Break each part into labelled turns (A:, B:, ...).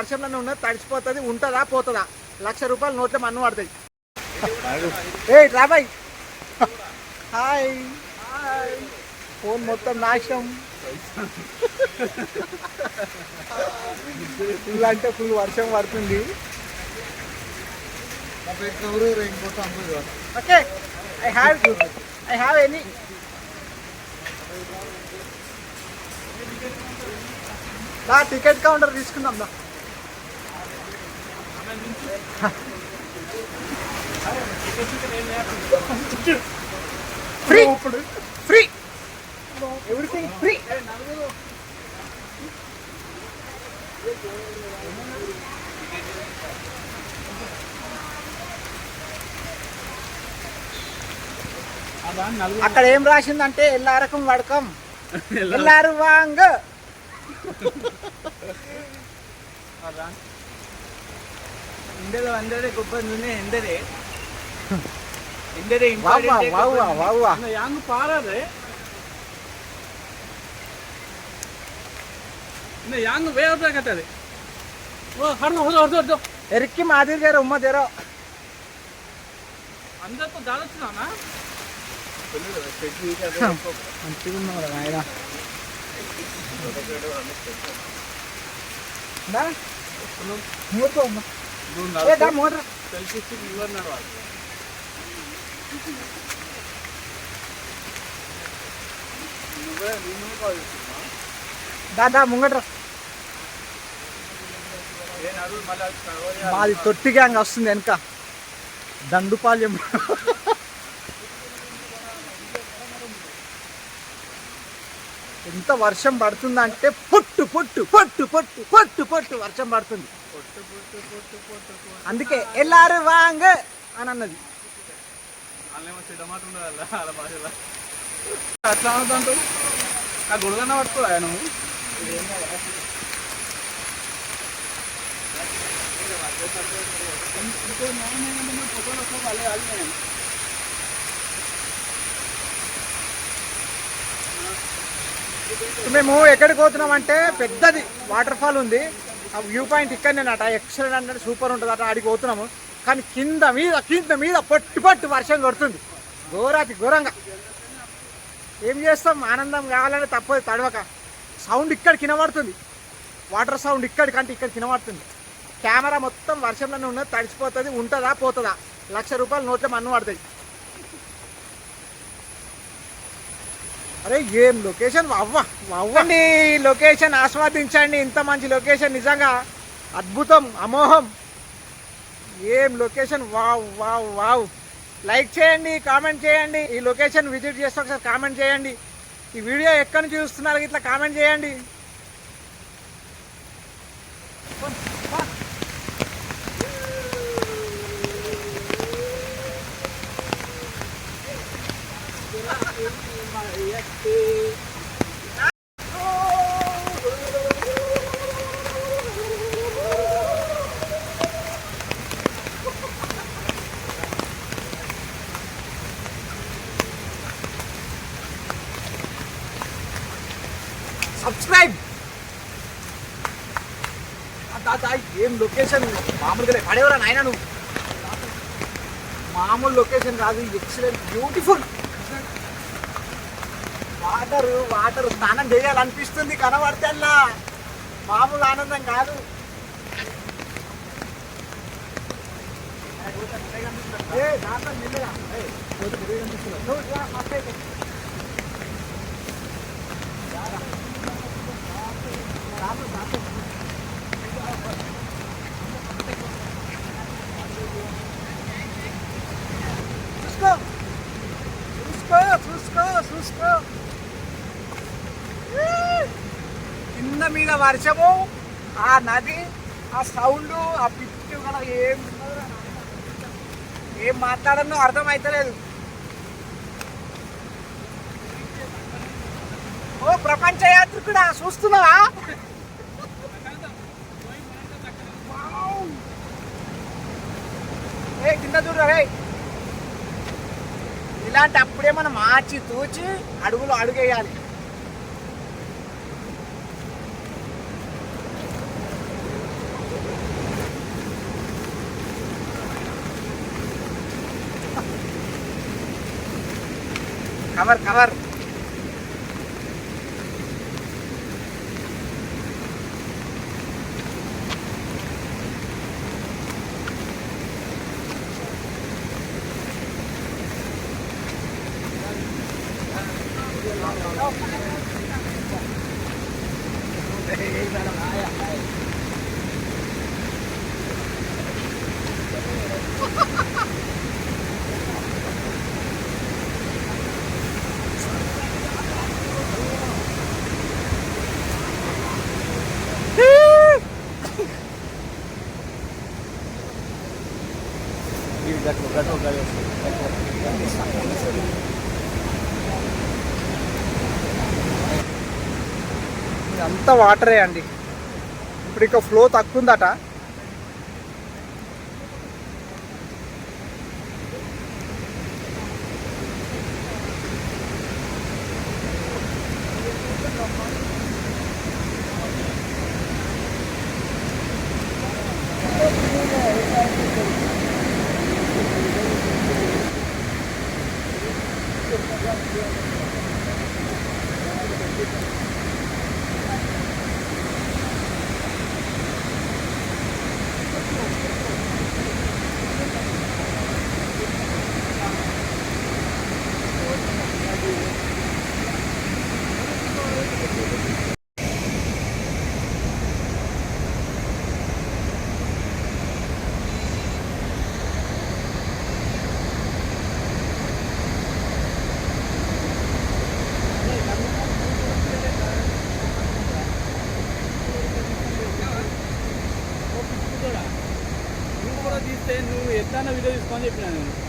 A: వర్షంలోనే ఉన్నది తడిచిపోతుంది ఉంటుందా పోతుందా? లక్ష రూపాయలు నోట్లో మన్ను పడతాయి. ఏ రాబాయ్. హాయ్. ఫోన్ మొత్తం నాశనం. ఫుల్ అంటే ఫుల్ వర్షం పడుతుంది. Okay I have I have any ticket counter తీసుకుందాం దా ఫ్రీ ఫ్రీ ఎవ్రీథింగ్ ఫ్రీ అక్కడ ఏం రాసిందంటే ఎల్లారకం వడకం. ఎల్లారు వాంగ్.
B: ಇಂದದ ಒಂದೆಡೆ ಗೊಬ್ಬರ ನುನೆ ಎಂದರೆ ಎಂದರೆ
A: ವಾವ್ವಾ ವಾವ್ವಾ ವಾವ್ವಾ
B: ಯಾಂಗ್ ಪಾರದೆ ಇನ್ನ ಯಾಂಗ್ ಬೇಯಬೇಕಾಗ್ತದೆ ಓ ಹರ್ದು ಹೊರದು ಹೊರದು ಹೊರದು
A: ఎరికి మాదిరి గారు ఉమ్మ తెరో
B: అందరితో దాడొచ్చునా
A: మంచిగా ఉన్నావు ఆయన దా మూడుకో దాదా ముంగట్రా మాది తొట్టి గ్యాంగ్ వస్తుంది వెనక. దండుపాల్యం ఎంత వర్షం పడుతుందంటే పొట్టు పొట్టు పొట్టు పొట్టు పొట్టు పొట్టు వర్షం పడుతుంది. అందుకే ఎల్లారు వాంగ్ అని అన్నది.
B: వాళ్ళేమో చెడ్డమాట ఉండదు అలా వాళ్ళ భాషలో అట్లా అనుకుంటూ నా గుడుగన్న పట్టుకో ఆయన
A: మేము ఎక్కడికి పోతున్నాం అంటే పెద్దది వాటర్ ఫాల్ ఉంది. ఆ వ్యూ పాయింట్ ఇక్కడనే ఇక్కడనేనట. ఎక్సలెంట్ అంటే సూపర్ ఉంటుంది అట. ఆడికి పోతున్నాము. కానీ కింద మీద కింద మీద పట్టు పట్టు వర్షం కొడుతుంది. ఘోరాతి ఘోరంగా. ఏం చేస్తాం? ఆనందం కావాలని తప్పదు తడవక. సౌండ్ ఇక్కడ కినబడుతుంది వాటర్ సౌండ్ ఇక్కడి కంటే ఇక్కడ కినబడుతుంది కెమెరా మొత్తం వర్షంలోనే ఉన్నది తడిచిపోతుంది ఉంటుందా పోతుందా? లక్ష రూపాయలు నోట్లో మన్ను పడుతుంది అరే ఏం లొకేషన్ అవ్వ అవ్వండి. లొకేషన్ ఆస్వాదించండి. ఇంత మంచి లొకేషన్ నిజంగా అద్భుతం అమోహం. ఏం location wow wow wow. Like చేయండి కామెంట్ చేయండి. ఈ లొకేషన్ విజిట్ చేస్తే ఒకసారి కామెంట్ చేయండి. ఈ వీడియో ఎక్కడి నుంచి చూస్తున్నారు? ఇట్లా కామెంట్ చేయండి. సబ్స్క్రైబ్ ఏం లొకేషన్ మామూలుగా పడేవరా నాయన నువ్వు? మామూలు లొకేషన్ కాదు ఎక్సలెంట్ బ్యూటిఫుల్ వాటర్ వాటర్ స్నానం చేయాలనిపిస్తుంది కనబడితే అలా మామూలు ఆనందం కాదు. ఏ దాంట్లో నిన్నగా నువ్వు వర్షము ఆ నది ఆ సౌండ్ ఆ పిట్టు కూడా ఏం ఏం మాట్లాడనో అర్థమైతలేదు. ఓ ప్రపంచ యాత్రికుడా చూస్తున్నావా? ఏ కింద చూడరా రే ఇలాంటి అప్పుడే మనం మార్చి తూచి అడుగులు అడుగేయాలి. খাবার খাবার। కవర్ కవర్ ఇదంతా వాటరే అండి. ఇప్పుడు ఇక ఫ్లో తక్కువ ఉందట
B: నువ్వు కూడా తీస్తే నువ్వు ఎట్లా వీడియో తీసుకొని చెప్పినా నేను.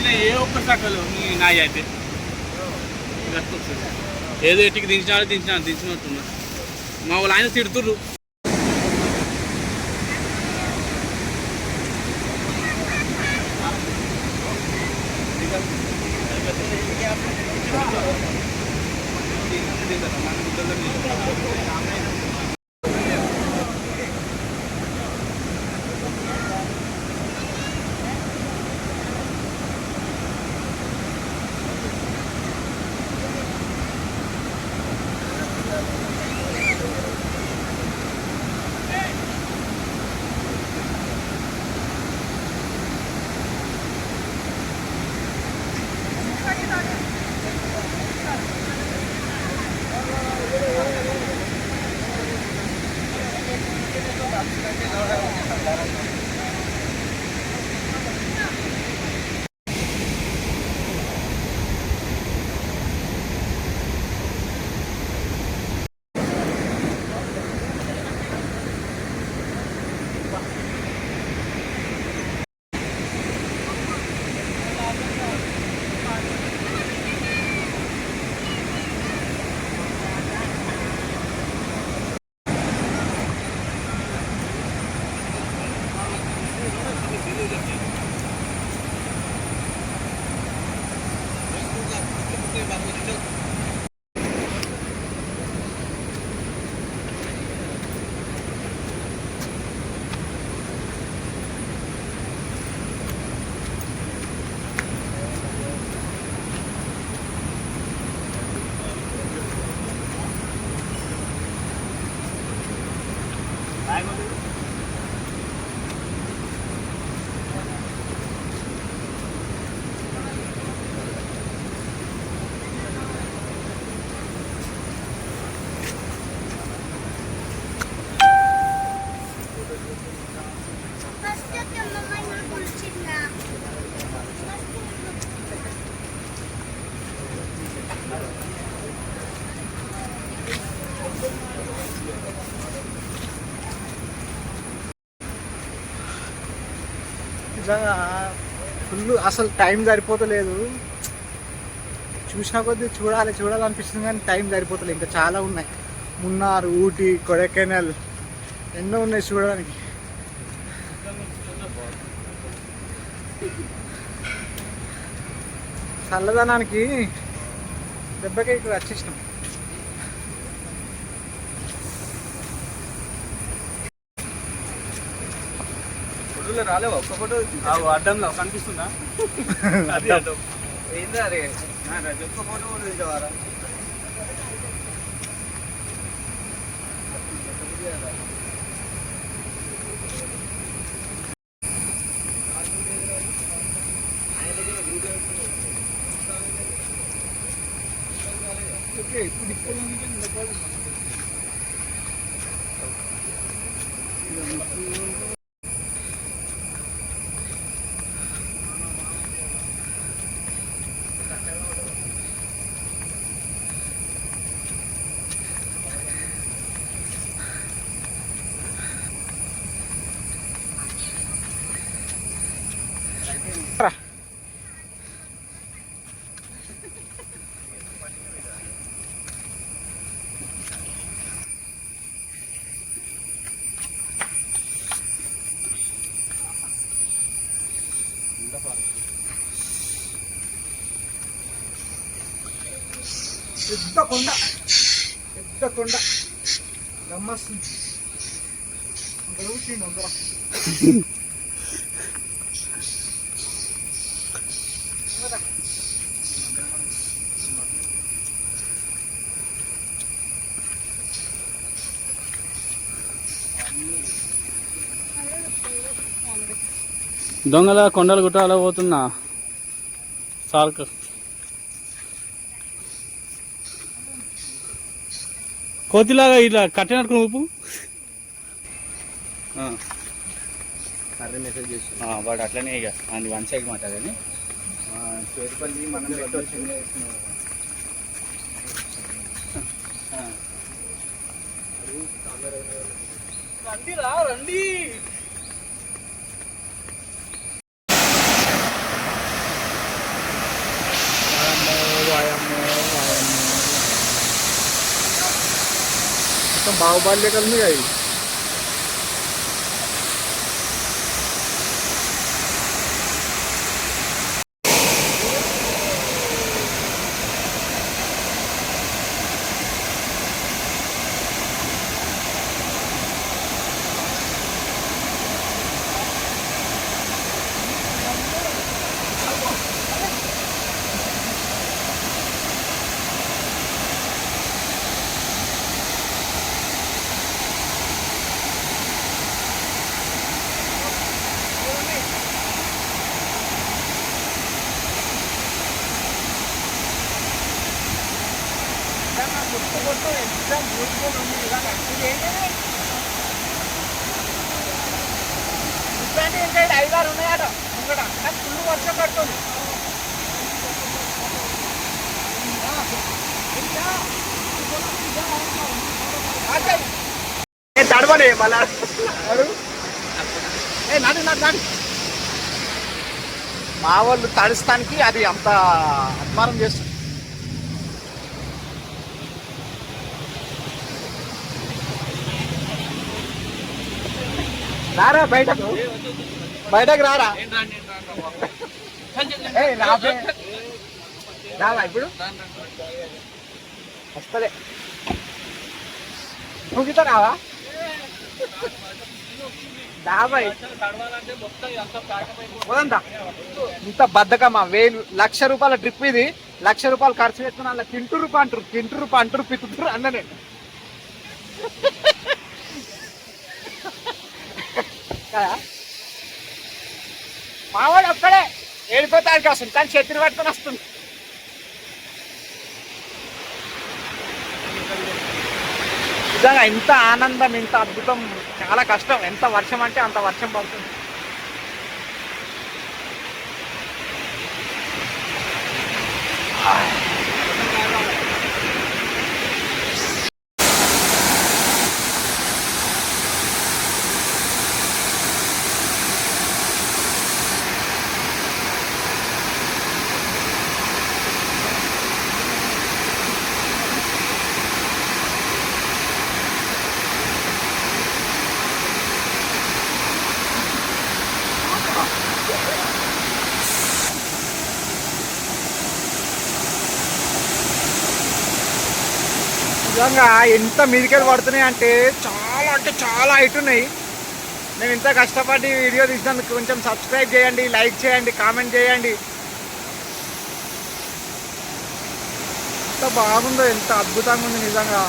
B: ఇచ్చిన ఏ ఒక్క శాఖలు నాయ అయితే? ఏదో ఎట్టికి దించిన దించిన దించినట్టున్నా మా వాళ్ళు ఆయన తిడుతుర్రు.
C: మన
A: నిజంగా ఫుల్ అసలు టైం సరిపోతలేదు. చూసిన కొద్దీ చూడాలి చూడాలనిపిస్తుంది కానీ టైం సరిపోతలేదు. ఇంకా చాలా ఉన్నాయి. మున్నార్ ఊటీ కొడైకెనాల్ ఎన్నో ఉన్నాయి చూడడానికి. చల్లదనానికి దెబ్బకి ఇక్కడ వచ్చేసినాం.
B: ఫోటోలో రాలేవా? ఒక్క ఫోటో అడ్డంలో కనిపిస్తుందా? అది అడ్డం ఏందా అరే ఒక్క ఫోటో కూడా
A: పెద్ద కొండ పెద్ద కొండ గమ్మస్తుంది అంత ఊసిండు అందరం
B: దొంగల కొండలు గుట్టాల పోతున్నా. సార్క్ కోతిలాగా ఇట్లా కట్టినట్టు ఊపు.
D: అదే మెసేజ్ చేసి. వాడు అట్లనే ఇక. అది వన్ సైడ్ మాట కానీ చేరుపల్లి మనం పెట్టొచ్చింది
B: రండి రా రండి.
A: మొత్తం బాహుబలి కలిమి అవి ఇక్కడ ఫుల్ వర్షం పడుతుంది తడవలే మళ్ళా ఏ నడు నడు నడు మా వాళ్ళు తడుస్తానికి అది అంత అభిమానం చేస్తుంది రారా బయటకు. బయటకు రారా? రావా ఇప్పుడు? వస్తలే. నువ్వు గిట్ట రావా? దాబాయ్ ఇంత బద్దకమ్మా వేలు లక్ష రూపాయల ట్రిప్ ఇది. లక్ష రూపాయలు ఖర్చు పెట్టుకుని అలా కింటు రూపాయ అంటారు కింటు రూపాయ అంటారు పిత్తురు అన్ననే. కదా? మావాడు ఒక్కడే. వెళ్ళిపోతాడు వస్తుంది కానీ చేతిని పట్టుకొని వస్తుంది. నిజంగా ఇంత ఆనందం ఇంత అద్భుతం చాలా కష్టం. ఎంత వర్షం అంటే అంత వర్షం పడుతుంది. నిజంగా ఎంత మీదికెళ్ళి పడుతున్నాయి అంటే చాలా అంటే చాలా హైట్ ఉన్నాయి. మేము ఇంత కష్టపడి వీడియో తీసినందుకు కొంచెం సబ్స్క్రైబ్ చేయండి లైక్ చేయండి కామెంట్ చేయండి. ఎంత బాగుందో ఎంత అద్భుతంగా ఉంది నిజంగా.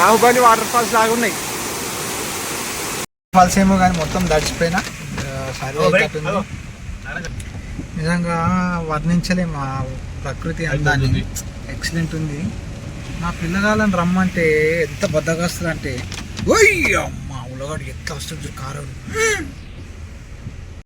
A: బాహుబలి వాటర్ ఫాల్స్ లాగా ఉన్నాయి. ఫాల్స్ ఏమో కానీ మొత్తం దడిచిపోయినా. సర్వే. నిజంగా వర్ణించలేము ఆ ప్రకృతి అందాన్ని. ఎక్సలెంట్ ఉంది. నా పిల్లగాళ్ళని రమ్మంటే ఎంత బద్దగా వస్తుంది అంటే ఓయ్ అమ్మ ఉల్లగాడు ఎట్లా వస్తుంది కారు?